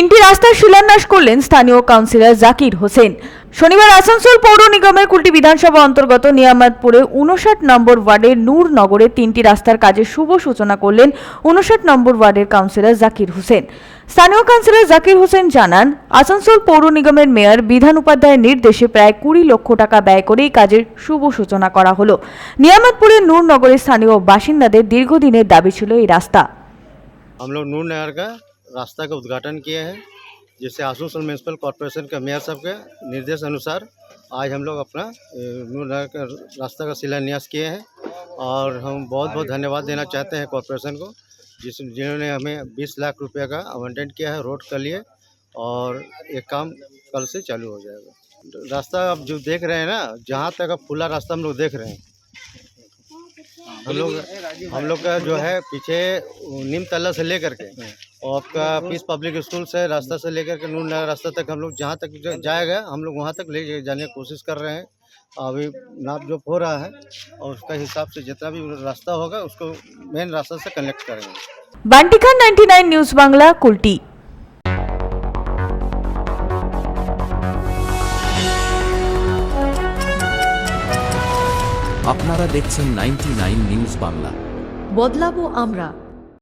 তিনটি রাস্তার শিলান্যাস করলেন স্থানীয় কাউন্সিলর জাকির হোসেন শনিবার আসানসোল পৌর নিগমের কুলটি বিধানসভা অন্তর্গত নিয়ামতপুরে উনষাট নম্বর ওয়ার্ডের নূর নগরে তিনটি রাস্তার কাজের শুভ সূচনা করলেন উনষাট নম্বর ওয়ার্ডের কাউন্সিলর জাকির হোসেন স্থানীয় কাউন্সিলর জাকির হোসেন জানান আসানসোল পৌর নিগমের মেয়র বিধান উপাধ্যায়ের নির্দেশে প্রায় কুড়ি লক্ষ টাকা ব্যয় করে এই কাজের শুভ সূচনা করা হলো নিয়ামতপুরের নূর নগরের স্থানীয় বাসিন্দাদের দীর্ঘদিনের দাবি ছিল এই রাস্তা हम लोग नूर नहर का रास्ता का उद्घाटन किए हैं जिससे आसनसोल म्यूनसिपल कॉरपोरेशन के मेयर साहब के निर्देश अनुसार आज हम लोग अपना रास्ता का शिलान्यास किए हैं और हम बहुत बहुत धन्यवाद देना चाहते हैं कॉरपोरेशन को, जिस, जिन्होंने हमें 20 लाख रुपए का आवंटन किया है रोड के लिए और ये काम कल से चालू हो जाएगा। रास्ता आप जो देख रहे हैं ना, जहाँ तक अब खुला रास्ता हम लोग देख रहे हैं। हम लोग हम लोग का जो है, पीछे नीम तल्ला से लेकर के और आपका पीस पब्लिक स्कूल से रास्ता से लेकर के नूर नगर रास्ता तक हम लोग जहाँ तक जा- जाएगा हम लोग वहाँ तक ले जाने की कोशिश कर रहे हैं अभी नाप जोप हो रहा है और उसका हिसाब से जितना भी रास्ता होगा उसको मेन रास्ता से कनेक्ट करेंगे বান্টি খান নাইনটি নিউজ বাংলা কুলটি আপনারা দেখছেন নাইনটি নিউজ বাংলা বদলাবো আমরা